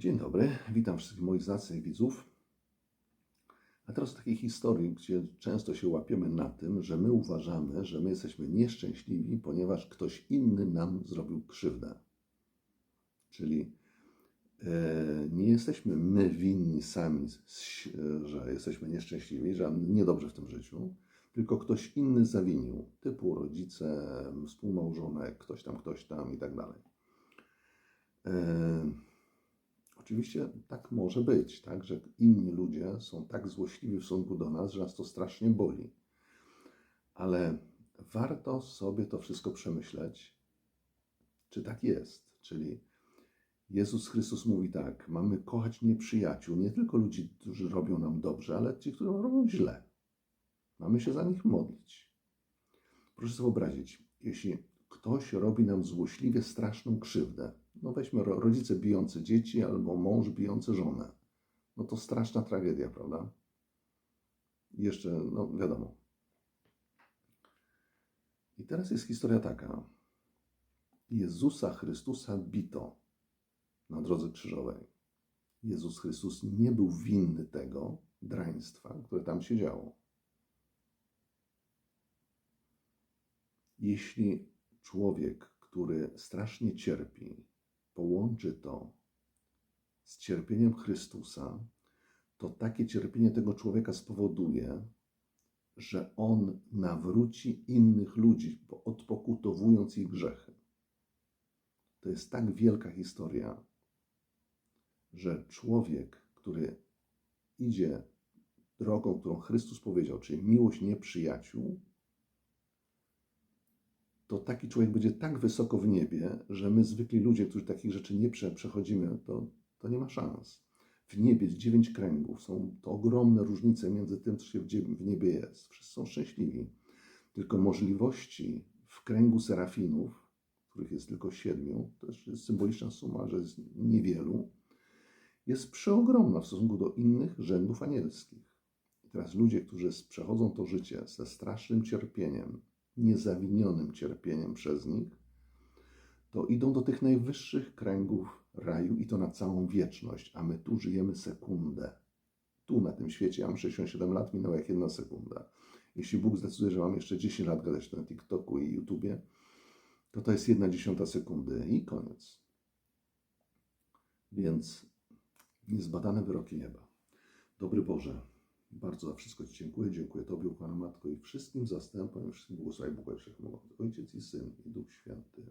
Dzień dobry, witam wszystkich moich zacnych widzów. A teraz takiej historii, gdzie często się łapiemy na tym, że my uważamy, że my jesteśmy nieszczęśliwi, ponieważ ktoś inny nam zrobił krzywdę. Czyli e, nie jesteśmy my winni sami, że jesteśmy nieszczęśliwi, że niedobrze w tym życiu, tylko ktoś inny zawinił, typu rodzice, współmałżonek, ktoś tam, ktoś tam i tak dalej. E, Oczywiście tak może być, tak, że inni ludzie są tak złośliwi w stosunku do nas, że nas to strasznie boli. Ale warto sobie to wszystko przemyśleć, czy tak jest. Czyli Jezus Chrystus mówi tak: mamy kochać nieprzyjaciół, nie tylko ludzi, którzy robią nam dobrze, ale ci, którzy robią źle. Mamy się za nich modlić. Proszę sobie wyobrazić, jeśli ktoś robi nam złośliwie straszną krzywdę, no weźmy ro- rodzice bijący dzieci albo mąż bijący żonę, no to straszna tragedia, prawda? Jeszcze, no wiadomo. I teraz jest historia taka. Jezusa Chrystusa bito na drodze krzyżowej. Jezus Chrystus nie był winny tego draństwa, które tam się działo. Jeśli człowiek, który strasznie cierpi, połączy to z cierpieniem Chrystusa, to takie cierpienie tego człowieka spowoduje, że on nawróci innych ludzi, odpokutowując ich grzechy. To jest tak wielka historia, że człowiek, który idzie drogą, którą Chrystus powiedział, czyli miłość nieprzyjaciół, to taki człowiek będzie tak wysoko w niebie, że my zwykli ludzie, którzy takich rzeczy nie prze, przechodzimy, to, to nie ma szans. W niebie jest dziewięć kręgów. Są to ogromne różnice między tym, co się w, niebie jest. Wszyscy są szczęśliwi. Tylko możliwości w kręgu serafinów, których jest tylko siedmiu, to jest symboliczna suma, że jest niewielu, jest przeogromna w stosunku do innych rzędów anielskich. I teraz ludzie, którzy przechodzą to życie ze strasznym cierpieniem, niezawinionym cierpieniem przez nich, to idą do tych najwyższych kręgów raju i to na całą wieczność, a my tu żyjemy sekundę. Tu na tym świecie ja mam 67 lat, minęła jak jedna sekunda. Jeśli Bóg zdecyduje, że mam jeszcze 10 lat gadać na TikToku i YouTubie, to to jest jedna dziesiąta sekundy i koniec. Więc niezbadane wyroki nieba. Dobry Boże, bardzo za wszystko Ci dziękuję. Dziękuję Tobie, ukochana Matko, i wszystkim zastępom, i wszystkim błogosławię Bóg Ojciec i Syn, i Duch Święty.